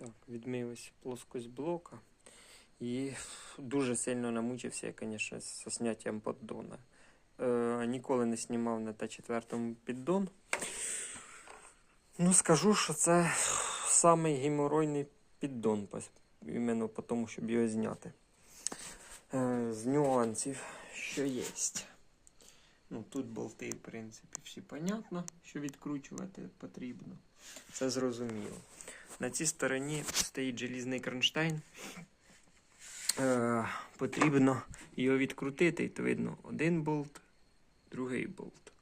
Так, відмилась плоскость блока. І дуже сильно намучився я, звісно, з зняттям поддона. Е, ніколи не знімав на Т4 піддон. Ну, скажу, що це самий геморойний піддон, іменно по тому, щоб його зняти. Е, з нюансів, що є. Ну, тут болти, в принципі, всі понятно, що відкручувати потрібно. Це зрозуміло. На цій стороні стоїть желізний кронштейн. Е, потрібно його відкрутити, і то видно один болт, другий болт.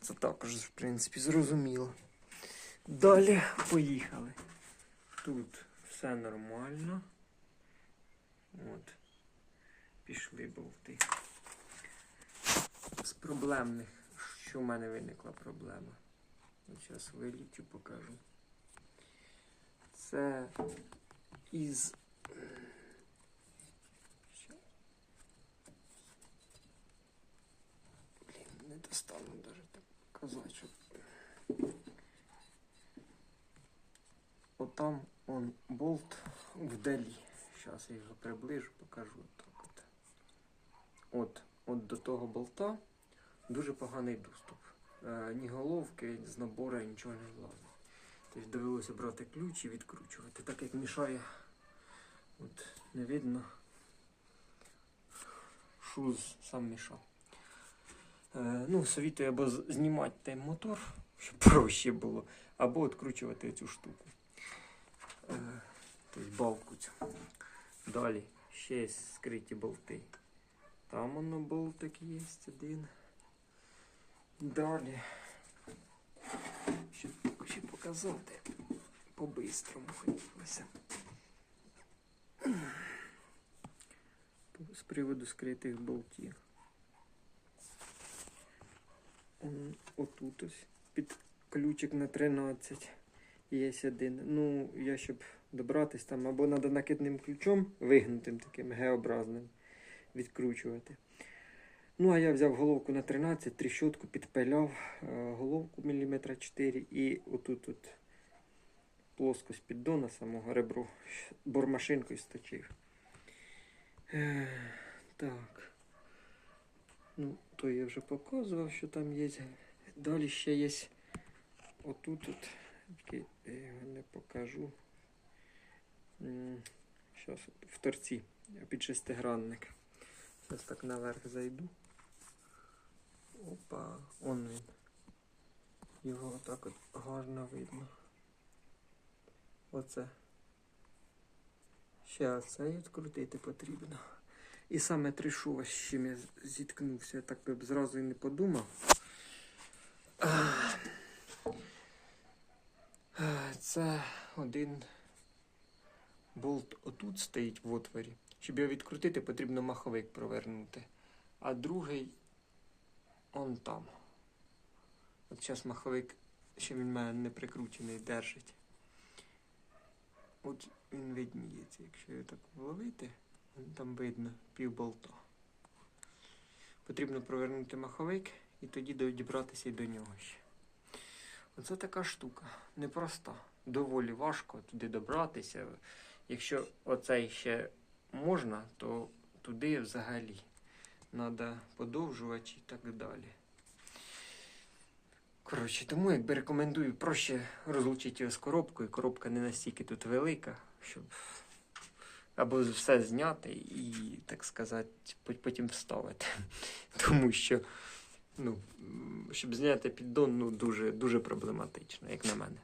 Це також, в принципі, зрозуміло. Далі поїхали. Тут все нормально. От. Пішли болти. З проблемних, що в мене виникла проблема. Зараз вилічу, покажу. Це із. Блін, не достану навіть так казати, що. Отам он болт вдалі. Зараз я його приближу, покажу от. От, от до того болта дуже поганий доступ. Е, ні головки, з набору нічого не влазить. Тобто довелося брати ключ і відкручувати. Так як мішає, от не видно. Шуз сам мішав. Е, ну, совітую або знімати той мотор, щоб проще було, або відкручувати цю штуку. Е, тобто балку цю. Далі ще скриті болти. Там воно болтик є один. Далі. Ще, ще показати. По-бистрому хотілося. З приводу скритих болтів. Отут ось під ключик на 13 є один. Ну, я щоб добратись там, або треба накидним ключом, вигнутим таким Г-образним, відкручувати. Ну, а я взяв головку на 13, тріщотку підпиляв, е, головку міліметра 4 і отут от плоскость піддона самого ребру бормашинкою сточив. Е, так. Ну, то я вже показував, що там є. Далі ще є отут от. Я не покажу. Зараз в торці під шестигранник. Зараз так наверх зайду. Опа, он він. Його отак от гарно видно. Оце. Ще це відкрутити потрібно. І саме тришова, з чим я зіткнувся, я так би б зразу і не подумав. Це один болт отут стоїть в отворі. Щоб його відкрутити, потрібно маховик провернути. А другий он там. От зараз маховик, ще він мене не прикручений, держить. От він видніється, якщо його так вловити, там видно пів болта. Потрібно провернути маховик і тоді дібратися до нього ще. Оце така штука. Непроста. Доволі важко туди добратися. Якщо оцей ще можна, то туди взагалі треба подовжувати і так далі. Коротше, тому якби рекомендую проще розлучити його з коробкою. Коробка не настільки тут велика, щоб або все зняти і, так сказати, потім вставити. Тому що, ну, щоб зняти піддон, ну, дуже, дуже проблематично, як на мене.